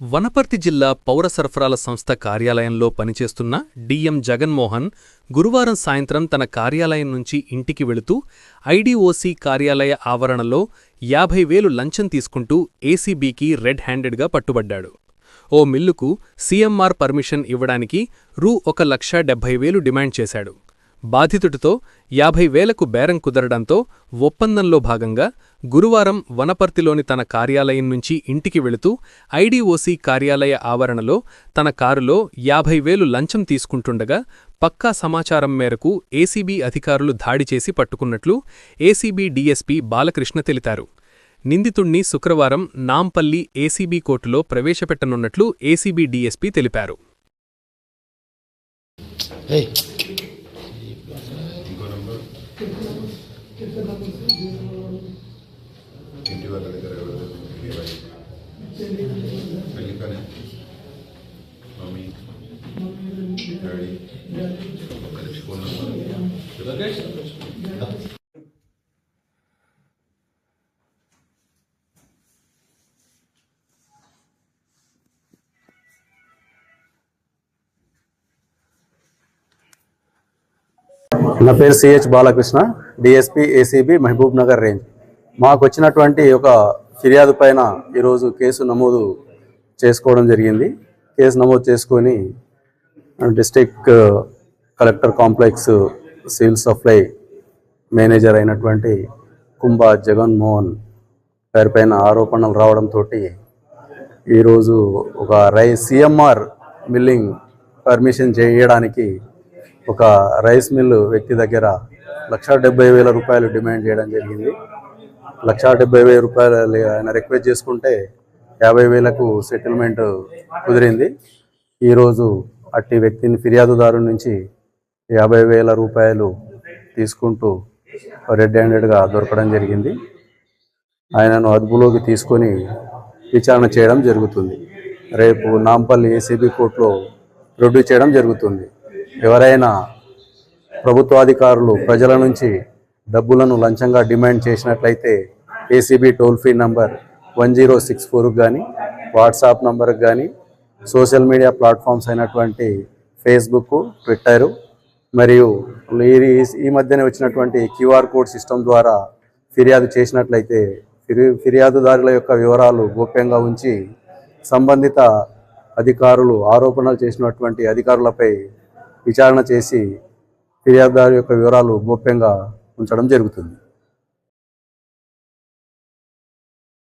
వనపర్తి జిల్లా పౌర సరఫరాల సంస్థ కార్యాలయంలో పనిచేస్తున్న డిఎం జగన్మోహన్ గురువారం సాయంత్రం తన కార్యాలయం నుంచి ఇంటికి వెళుతూ ఐడీఓసీ కార్యాలయ ఆవరణలో యాభై వేలు లంచం తీసుకుంటూ ఏసీబీకి రెడ్ హ్యాండెడ్గా పట్టుబడ్డాడు. ఓ మిల్లుకు సీఎంఆర్ పర్మిషన్ ఇవ్వడానికి రూ ఒక లక్ష డెబ్బై వేలు డిమాండ్ చేశాడు. బాధితుడితో యాభై వేలకు బేరం కుదరడంతో ఒప్పందంలో భాగంగా గురువారం వనపర్తిలోని తన కార్యాలయం నుంచి ఇంటికి వెళుతూ ఐడీఓసీ కార్యాలయ ఆవరణలో తన కారులో యాభై వేలు లంచం తీసుకుంటుండగా పక్కా సమాచారం మేరకు ఏసీబీ అధికారులు దాడి చేసి పట్టుకున్నట్లు ఏసీబీ డీఎస్పీ బాలకృష్ణ తెలిపారు. నిందితుణ్ణి శుక్రవారం నాంపల్లి ఏసీబీ కోర్టులో ప్రవేశపెట్టనున్నట్లు ఏసీబీ డీఎస్పీ తెలిపారు. ఇంటి వాళ్ళ దగ్గర ఎవరు ఇరవై పెళ్ళికనే మమ్మీ డాడీ ఒక్క నిమిషం ఫోన్ నెంబర్ నా పేరు CH Balakrishna DSP ACB Mahbubnagar range. మాకు వచ్చినటువంటి ఒక ఫిర్యాదు పైన ఈరోజు కేసు నమోదు చేసుకోవడం జరిగింది. కేసు నమోదు చేసుకొని district collector complex civil supply manager అయినటువంటి కుంభా జగన్మోహన్ పేరుపైన ఆరోపణలు రావడంతో ఈరోజు ఒక రై సిఎంఆర్ మిల్లింగ్ పర్మిషన్ చేయడానికి ఒక రైస్ మిల్లు వ్యక్తి దగ్గర లక్షా డెబ్బై వేల రూపాయలు డిమాండ్ చేయడం జరిగింది. లక్షా డెబ్బై వేల రూపాయలు ఆయన రిక్వెస్ట్ చేసుకుంటే యాభై వేలకు సెటిల్మెంట్ కుదిరింది. ఈరోజు అట్టి వ్యక్తిని ఫిర్యాదుదారు నుంచి యాభై వేల రూపాయలు తీసుకుంటూ రెడ్ హ్యాండెడ్గా దొరకడం జరిగింది. ఆయనను అదుపులోకి తీసుకొని విచారణ చేయడం జరుగుతుంది. రేపు నాంపల్లి ఏసీబీ కోర్టులో ప్రొడ్యూస్ చేయడం జరుగుతుంది. ఎవరైనా ప్రభుత్వాధికారులు ప్రజల నుంచి డబ్బులను లంచంగా డిమాండ్ చేసినట్లయితే ACB toll free number one zero six ఫోర్కి కానీ వాట్సాప్ నంబర్కి కానీ సోషల్ మీడియా ప్లాట్ఫామ్స్ అయినటువంటి ఫేస్బుక్ ట్విట్టర్ మరియు ఈ- ఈ మధ్యనే వచ్చినటువంటి క్యూఆర్ కోడ్ సిస్టమ్ ద్వారా ఫిర్యాదు చేసినట్లయితే ఫిర్యాదుదారుల యొక్క వివరాలు గోప్యంగా ఉంచి సంబంధిత అధికారులు ఆరోపణలు చేసినటువంటి అధికారులపై విచారణ చేసి ఫిర్యాదుదారు యొక్క వివరాలు గోప్యంగా ఉంచడం జరుగుతుంది.